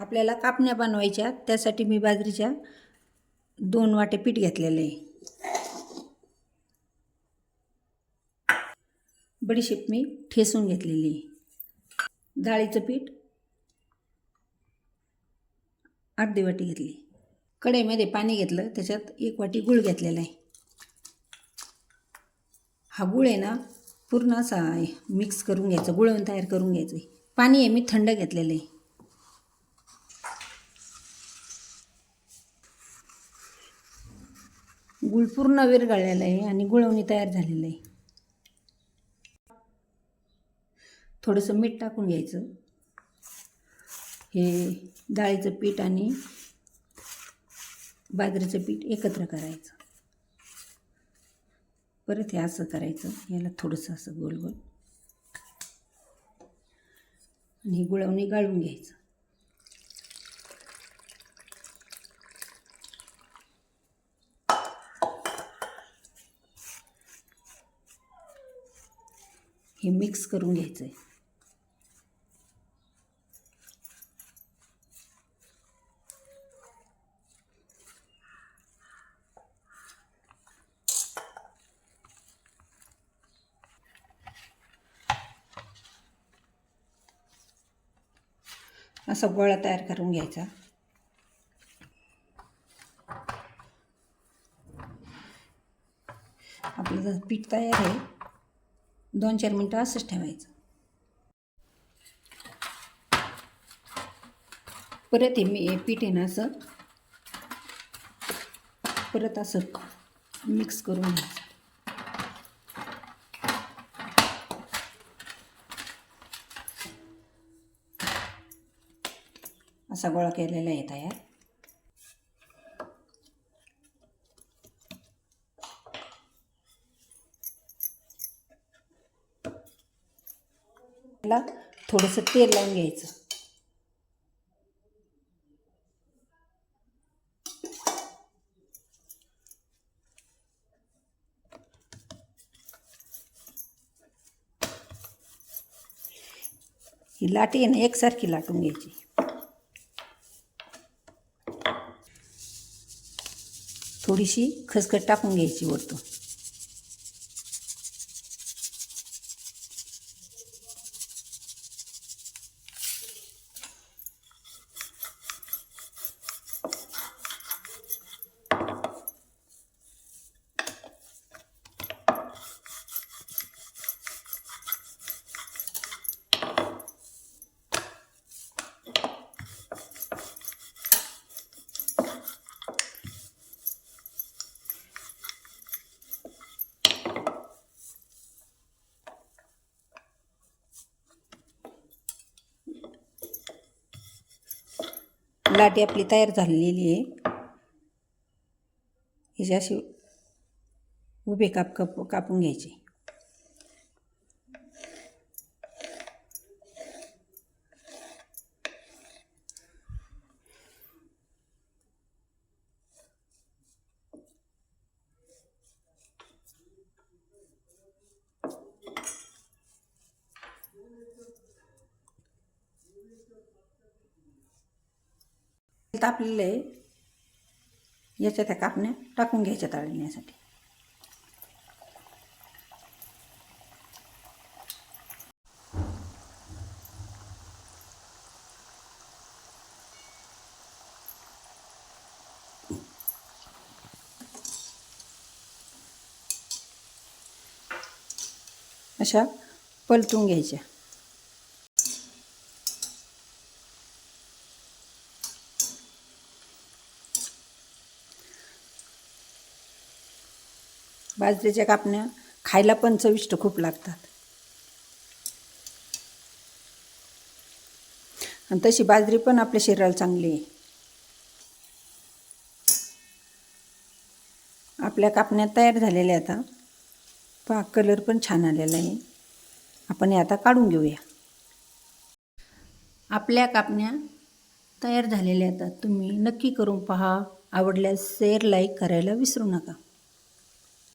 आपल्याला कापण्या बनवायच्या त्यासाठी मी बाजरीच्या दोन वाटे पीठ घेतलेलं आहे. बडीशेप मी ठेसून घेतलेली आहे. डाळीचं पीठ अर्धी वाटी घेतली. कढईमध्ये पाणी घेतलं त्याच्यात एक वाटी गूळ घेतलेला आहे. हा गूळ आहे ना पूर्ण असा मिक्स करून घ्यायचा गुळवून तयार करून घ्यायचं आहे. पाणी आहे मी थंड घेतलेलं आहे. गुळ पूर्ण विरघळलेला आहे आणि गुळवणी तयार झालेलं आहे. थोडंसं मीठ टाकून घ्यायचं. हे डाळीचं पीठ आणि बाजरीचं पीठ एकत्र करायचं. परत हे असं करायचं. याला थोडंसं असं गोल गोल. आणि ही गुळवणी गाळून घ्यायचं. हे मिक्स करून घ्यायचं आहे असा गोळा तयार करून घ्यायचा. आपलं जर पीठ तयार आहे दोन चार मिनटं असंच ठेवायचं. परत हे मी हे पीठ आहे ना असं परत असं मिक्स करून घ्यायचं. असा गोळा केलेला आहे तयार. त्याला थोडंसं तेल लावून घ्यायचं. ही लाटी आहे ना एकसारखी लाटून घ्यायची. थोडीशी खसखस टाकून घ्यायची वरतून. लाटी आपली तयार झालेली आहे. हिच्याशी उभे काप काप कापून घ्यायचे. तापलेलं आहे याच्या त्या कापण्या टाकून घ्यायच्या तळण्यासाठी. अशा पलटून घ्यायच्या. बाजरीच्या कापण्या खायला पण चविष्ट खूप लागतात. आणि तशी बाजरी पण आपल्या शरीराला चांगली आहे. आपल्या कापण्या तयार झालेल्या आता. पहा कलर पण छान आलेला आहे. आपण हे आता काढून घेऊया. आपल्या कापण्या तयार झालेल्या आता. तुम्ही नक्की करून पहा. आवडल्यास शेअर लाईक करायला विसरू नका.